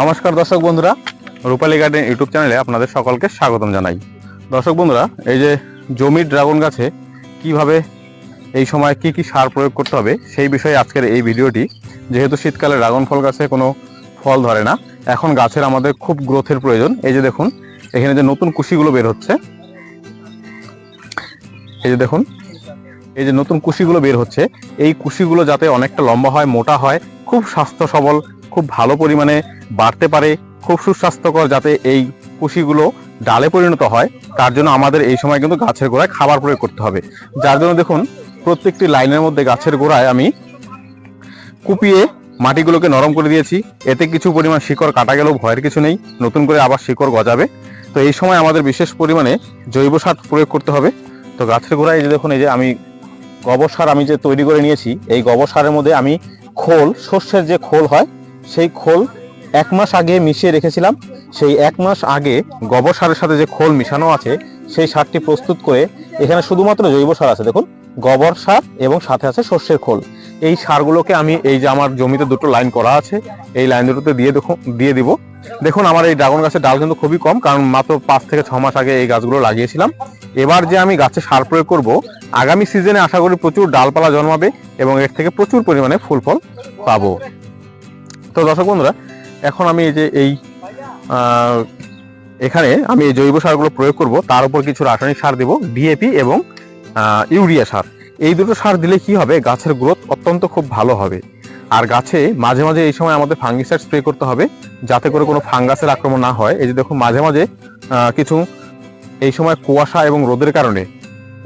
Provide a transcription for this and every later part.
নমস্কার দর্শক বন্ধুরা, রূপালী গার্ডেন ইউটিউব চ্যানেলে আপনাদের সকলকে স্বাগতম জানাই। দর্শক বন্ধুরা, এই যে জমির ড্রাগন গাছে কীভাবে এই সময় কি কি সার প্রয়োগ করতে হবে, সেই বিষয়ে আজকের এই ভিডিওটি, যেহেতু শীতকালে ড্রাগন ফল গাছে কোনো ফল ধরে না, এখন গাছের আমাদের খুব গ্রোথের প্রয়োজন। এই যে দেখুন, এখানে যে নতুন কুশিগুলো বের হচ্ছে, এই যে দেখুন, এই যে নতুন কুশিগুলো বের হচ্ছে, এই কুশিগুলো যাতে অনেকটা লম্বা হয়, মোটা হয়, খুব স্বাস্থ্য সবল, খুব ভালো পরিমাণে বাড়তে পারে, খুব সুস্বাস্থ্যকর যাতে এই কুশিগুলো ডালে পরিণত হয়, তার জন্য আমাদের এই সময় কিন্তু গাছের গোড়ায় খাবার প্রয়োগ করতে হবে। যার জন্য দেখুন, প্রত্যেকটি লাইনের মধ্যে গাছের গোড়ায় আমি কুপিয়ে মাটিগুলোকে নরম করে দিয়েছি। এতে কিছু পরিমাণ শিকড় কাটা গেলেও ভয়ের কিছু নেই, নতুন করে আবার শিকড় গজাবে। তো এই সময় আমাদের বিশেষ পরিমাণে জৈব সার প্রয়োগ করতে হবে। তো গাছের গোড়ায় যে দেখুন, এই যে আমি গোবর সার আমি যে তৈরি করে নিয়েছি, এই গোবর সারের মধ্যে আমি খোল শস্যের যে খোল হয়, সেই খোল এক মাস আগে মিশিয়ে রেখেছিলাম। সেই এক মাস আগে গোবর সারের সাথে যে খোল মিশানো আছে, সেই সারটি প্রস্তুত করে এখানে শুধুমাত্র জৈব সার আছে। দেখুন, গোবর সার এবং সাথে আছে শস্যের খোল। এই সারগুলোকে আমি এই যে আমার জমিতে দুটো লাইন করা আছে, এই লাইন দুটোতে দিয়ে দিয়ে দিব। দেখুন, আমার এই ড্রাগন গাছের ডাল কিন্তু খুবই কম, কারণ মাত্র পাঁচ থেকে ছ মাস আগে এই গাছগুলো লাগিয়েছিলাম। এবার যে আমি গাছে সার প্রয়োগ করব, আগামী সিজনে আশা করি প্রচুর ডালপালা জন্মাবে এবং এর থেকে প্রচুর পরিমাণে ফুল ফল পাবো। তো দর্শক বন্ধুরা এখন আমি এই যে এই এখানে আমি এই জৈব সারগুলো প্রয়োগ করব, তার উপর কিছু রাসায়নিক সার দেব ডিএপি এবং ইউরিয়া সার। এই দুটো সার দিলে কি হবে? গাছের গ্রোথ অত্যন্ত খুব ভালো হবে। আর গাছে মাঝে মাঝে এই সময় আমাদের ফাঙ্গিসাইড স্প্রে করতে হবে, যাতে করে কোনো ফাঙ্গাসের আক্রমণ না হয়। এই যে দেখুন, মাঝে মাঝে কিছু এই সময় কুয়াশা এবং রোদের কারণে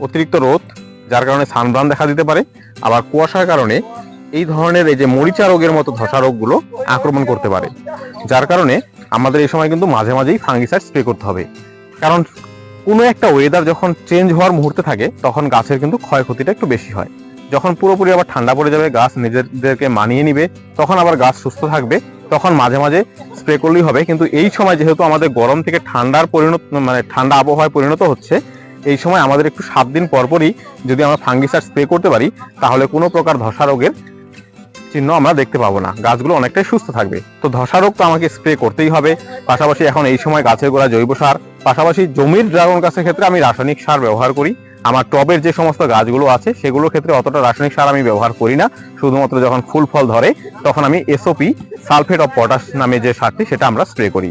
অতিরিক্ত রোদ, যার কারণে সানব্রান দেখা দিতে পারে। আবার কুয়াশার কারণে এই ধরনের এই যে মরিচা রোগের মতো ধসা রোগগুলো আক্রমণ করতে পারে। যার কারণে আমাদের এই সময় কিন্তু মাঝে মাঝেই ফাঙ্গিসাইড স্প্রে করতে হবে। কারণ কোনো একটা ওয়েদার যখন চেঞ্জ হওয়ার মুহূর্তে থাকে, তখন গাছের কিন্তু ক্ষয়ক্ষতিটা একটু বেশি হয়। যখন পুরোপুরি আবার ঠান্ডা পড়ে যাবে, গাছ নিজেদেরকে মানিয়ে নিবে, তখন আবার গাছ সুস্থ থাকবে, তখন মাঝে মাঝে স্প্রে করলেই হবে। কিন্তু এই সময় যেহেতু আমাদের গরম থেকে ঠান্ডার পরিণত মানে ঠান্ডা আবহাওয়ায় পরিণত হচ্ছে, এই সময় আমাদের একটু সাত দিন পরপরই যদি আমরা ফাঙ্গিসাইড স্প্রে করতে পারি, তাহলে কোনো প্রকার ধসা রোগের চিহ্ন আমরা দেখতে পাবো না। গাছগুলো অনেকটাই সুস্থ থাকবে। তো ধসা রোগ তো আমাকে স্প্রে করতেই হবে। পাশাপাশি এখন এই সময় গাছের গোড়া জৈব সার, পাশাপাশি জমির ড্রাগন গাছের ক্ষেত্রে আমি রাসায়নিক সার ব্যবহার করি। আমার টবের যে সমস্ত গাছগুলো আছে সেগুলোর ক্ষেত্রে অতটা রাসায়নিক সার আমি ব্যবহার করি না। শুধুমাত্র যখন ফুল ফল ধরে, তখন আমি এসওপি সালফেট অফ পটাশ নামে যে সারটি, সেটা আমরা স্প্রে করি।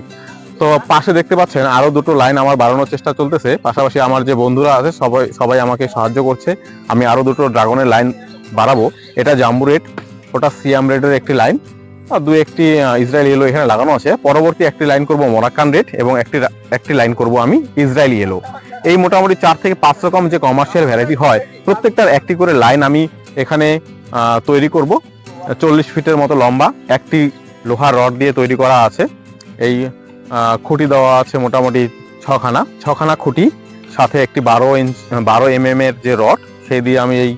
তো পাশে দেখতে পাচ্ছেন আরও দুটো লাইন আমার বাড়ানোর চেষ্টা চলতেছে। পাশাপাশি আমার যে বন্ধুরা আছে, সবাই সবাই আমাকে সাহায্য করছে। আমি আরও দুটো ড্রাগনের লাইন বাড়াবো। এটা জাম্বু রেড ওটা সিয়াম রেডের একটি লাইন। আর দু একটি ইসরায়েল ইয়েলো এখানে লাগানো আছে। পরবর্তী একটি লাইন করব মোরাক্কান রেড এবং একটি একটি লাইন করব আমি ইসরায়েল ইয়েলো এই মোটামুটি চার থেকে পাঁচ রকম যে কমার্শিয়াল ভ্যারাইটি হয়, প্রত্যেকটার একটি করে লাইন আমি এখানে তৈরি করব। চল্লিশ ফিটের মতো লম্বা, একটি লোহার রড দিয়ে তৈরি করা আছে। এই খুঁটি দেওয়া আছে মোটামুটি ছখানা। ছখানা খুঁটি, সাথে একটি বারো ইঞ্চ, বারো এম এর যে রড, সেই দিয়ে আমি এই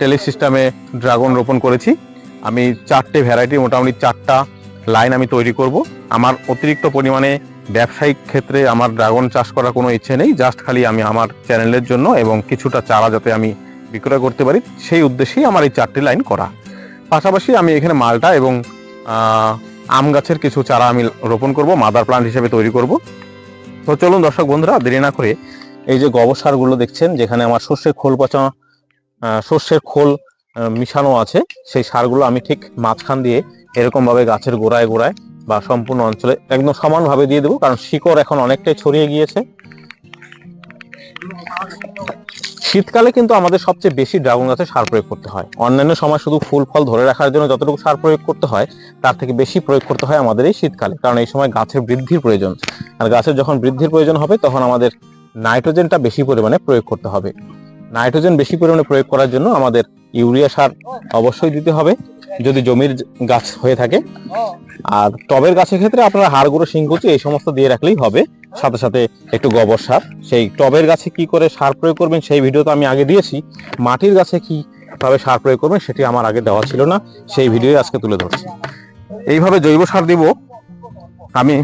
টেলি সিস্টেমে ড্রাগন রোপণ করেছি। আমি চারটে ভ্যারাইটি মোটামুটি চারটা লাইন আমি তৈরি করব। আমার অতিরিক্ত পরিমাণে ব্যবসায়িক ক্ষেত্রে আমার ড্রাগন চাষ করার কোনো ইচ্ছে নেই জাস্ট খালি আমি আমার চ্যানেলের জন্য এবং কিছুটা চারা যাতে আমি বিক্রয় করতে পারি, সেই উদ্দেশ্যেই আমার এই চারটি লাইন করা। পাশাপাশি আমি এখানে মালটা এবং আম গাছের কিছু চারা আমি রোপণ করব মাদার প্লান্ট হিসেবে তৈরি করব। তো চলুন দর্শক বন্ধুরা, দেরি না করে এই যে গোবর সারগুলো দেখছেন, যেখানে আমার সর্ষের খোল পচা সর্ষের খোল মিশানো আছে। সেই সারগুলো আমি ঠিক মাঝখান দিয়ে এরকম ভাবে গাছের গোড়ায় গোড়ায় বা সম্পূর্ণ অঞ্চলে একদম সমানভাবে দিয়ে দেবো, কারণ শিকড় এখন অনেকটাই ছড়িয়ে গিয়েছে। শীতকালে কিন্তু আমাদের সবচেয়ে বেশি ড্রাগন গাছে সার প্রয়োগ করতে হয়। অন্যান্য সময় শুধু ফুল, ফল ধরে রাখার জন্য যতটুকু সার প্রয়োগ করতে হয়, তার থেকে বেশি প্রয়োগ করতে হয় আমাদের এই শীতকালে, কারণ এই সময় গাছের বৃদ্ধির প্রয়োজন। আর গাছের যখন বৃদ্ধির প্রয়োজন হবে, তখন আমাদের নাইট্রোজেনটা বেশি পরিমাণে প্রয়োগ করতে হবে। নাইট্রোজেন বেশি পরিমাণে প্রয়োগ করার জন্য আমাদের ইউরিয়া সার অবশ্যই দিতে হবে, যদি জমির গাছ হয়ে থাকে। আর টবের গাছের ক্ষেত্রে আপনারা হাড় গুঁড়ো শিংকুচি এই সমস্ত দিয়ে রাখলেই হবে। সাথে সাথে একটু গোবর সার। সেই টবের গাছে কি করে সার প্রয়োগ করবেন সেই ভিডিও তো আমি আগে দিয়েছি। মাটির গাছে কি ভাবে সার প্রয়োগ করবেন সেটি আমার আগে দেওয়া ছিল না। সেই ভিডিও আজকে তুলে ধরছি। এইভাবে জৈব সার দিব। আমি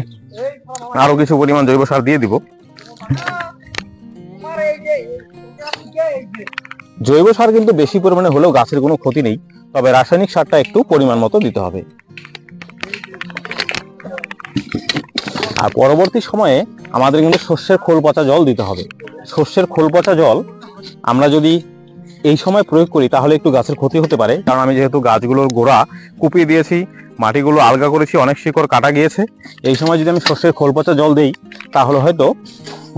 আরও কিছু পরিমাণ জৈব সার দিয়ে দিব। জৈব সার কিন্তু বেশি পরিমাণে হলেও গাছের কোনো ক্ষতি নেই, তবে রাসায়নিক সারটা একটু পরিমাণ মতো দিতে হবে। আর পরবর্তী সময়ে আমাদের কিন্তু শস্যের খোল পচা জল দিতে হবে। শস্যের খোল পচা জল আমরা যদি এই সময় প্রয়োগ করি, তাহলে একটু গাছের ক্ষতি হতে পারে। কারণ আমি যেহেতু গাছগুলোর গোড়া কুপিয়ে দিয়েছি, মাটিগুলো আলগা করেছি, অনেক শিকড় কাটা গিয়েছে, এই সময় যদি আমি শস্যের খোল পচা জল দিই, তাহলে হয়তো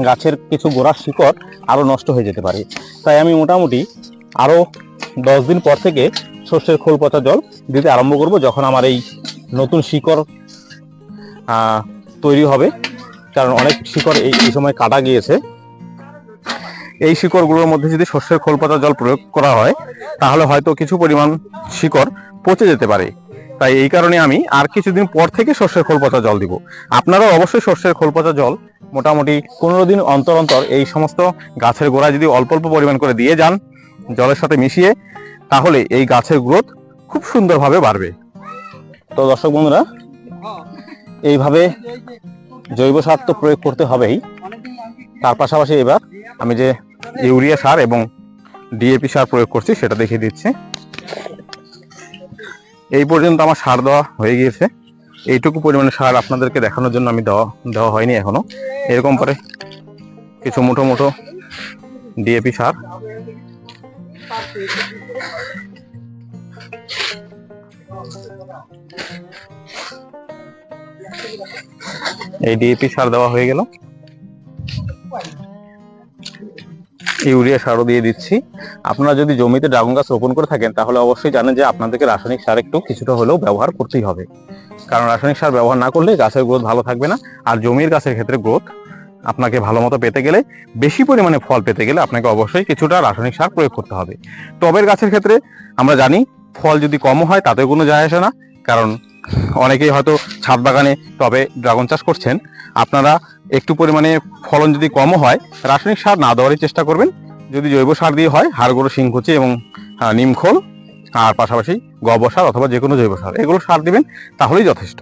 গাছের কিছু গোড়ার শিকড় আরও নষ্ট হয়ে যেতে পারে। তাই আমি মোটামুটি আরও দশ দিন পর থেকে শস্যের খোল পচা জল দিতে আরম্ভ করব যখন আমার এই নতুন শিকড় তৈরি হবে। কারণ অনেক শিকড় এই এই সময় কাটা গিয়েছে। এই শিকড়গুলোর মধ্যে যদি শস্যের খোল পাতা জল প্রয়োগ করা হয়, তাহলে হয়তো কিছু পরিমাণ শিকড় পচে যেতে পারে। তাই এই কারণে আমি আর কিছুদিন পর থেকে শস্যের খোল পচা জল দিব। আপনারাও অবশ্যই শস্যের খোল পচা জল মোটামুটি পনেরো দিন অন্তর অন্তর এই সমস্ত গাছের গোড়ায় যদি অল্প অল্প পরিমাণ করে দিয়ে যান, জলের সাথে মিশিয়ে, তাহলে এই গাছের গ্রোথ খুব সুন্দরভাবে বাড়বে। তো দর্শক বন্ধুরা, এইভাবে জৈব সার তো প্রয়োগ করতে হবেই। তার পাশাপাশি এবার আমি যে ইউরিয়া সার এবং ডিএপি সার প্রয়োগ করছি, সেটা দেখিয়ে দিচ্ছি। এই পর্যন্ত আমার সার দেওয়া হয়ে গিয়েছে। এইটুকু পরিমাণে সার আপনাদেরকে দেখানোর জন্য আমি দেওয়া দেওয়া হয়নি এখনও। এরকম করে কিছু মুঠো মুঠো ডিএপি সার। এই ডিএপি সার দেওয়া হয়ে গেল। ইউরিয়া সারও দিয়ে দিচ্ছি। আপনারা যদি জমিতে ড্রাগন গাছ রোপণ করে থাকেন, তাহলে অবশ্যই জানেন যে আপনাদেরকে রাসায়নিক সার একটু কিছুটা হলেও ব্যবহার করতেই হবে। কারণ রাসায়নিক সার ব্যবহার না করলে গাছের গ্রোথ ভালো থাকবে না। আর জমির গাছের ক্ষেত্রে গ্রোথ আপনাকে ভালো মতো পেতে গেলে, বেশি পরিমাণে ফল পেতে গেলে আপনাকে অবশ্যই কিছুটা রাসায়নিক সার প্রয়োগ করতে হবে। টবের গাছের ক্ষেত্রে আমরা জানি, ফল যদি কমও হয়, তাতে কোনো যায় আসে না। কারণ অনেকেই হয়তো ছাদ বাগানে টবে ড্রাগন চাষ করছেন। আপনারা একটু পরিমাণে ফলন যদি কমও হয়, রাসায়নিক সার না দেওয়ারই চেষ্টা করবেন। যদি জৈব সার দিয়ে হয় হাড়গুঁড়ো শিংকুচি এবং নিমখোল আর পাশাপাশি গোবর সার অথবা যে কোনো জৈব সার, এগুলো সার দিবেন, তাহলেই যথেষ্ট।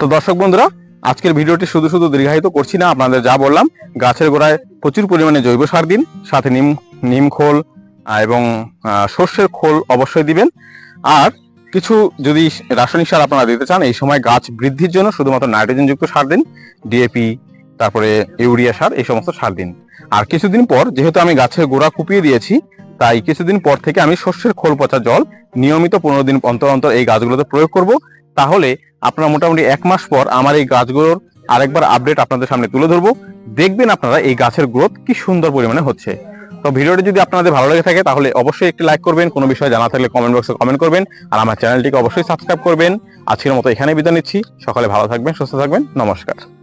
তো দর্শক বন্ধুরা, আজকের ভিডিওটি শুধু শুধু দীর্ঘায়িত করছি না, আপনাদের যা বললাম, গাছের গোড়ায় প্রচুর পরিমাণে জৈব সার দিন, সাথে নিম নিম খোল এবং সর্ষের খোল অবশ্যই দিবেন। আর কিছু যদি রাসায়নিক সার আপনারা দিতে চান, এই সময় গাছ বৃদ্ধির জন্য শুধুমাত্র নাইট্রোজেন যুক্ত সার দিন ডিএপি তারপরে ইউরিয়া সার, এই সমস্ত সার দিন। আর কিছুদিন পর, যেহেতু আমি গাছের গোড়া কুপিয়ে দিয়েছি, তাই কিছুদিন পর থেকে আমি শস্যের খোল পচা জল নিয়মিত পনেরো দিন অন্তর অন্তর এই গাছগুলোতে প্রয়োগ করব। তাহলে আপনারা মোটামুটি এক মাস পর আমার এই গাছগুলোর আরেকবার আপডেট আপনাদের সামনে তুলে ধরবো। দেখবেন আপনারা এই গাছের গ্রোথ কি সুন্দর পরিমাণে হচ্ছে। তো ভিডিওটি যদি আপনাদের ভালো লেগে থাকে, তাহলে অবশ্যই একটি লাইক করবেন। কোনো বিষয়ে জানা থাকলে কমেন্ট বক্সে কমেন্ট করবেন। আর আমার চ্যানেলটিকে অবশ্যই সাবস্ক্রাইব করবেন। আজকের মতো এখানে বিদায় নিচ্ছি। সকালে ভালো থাকবেন, সুস্থ থাকবেন। নমস্কার।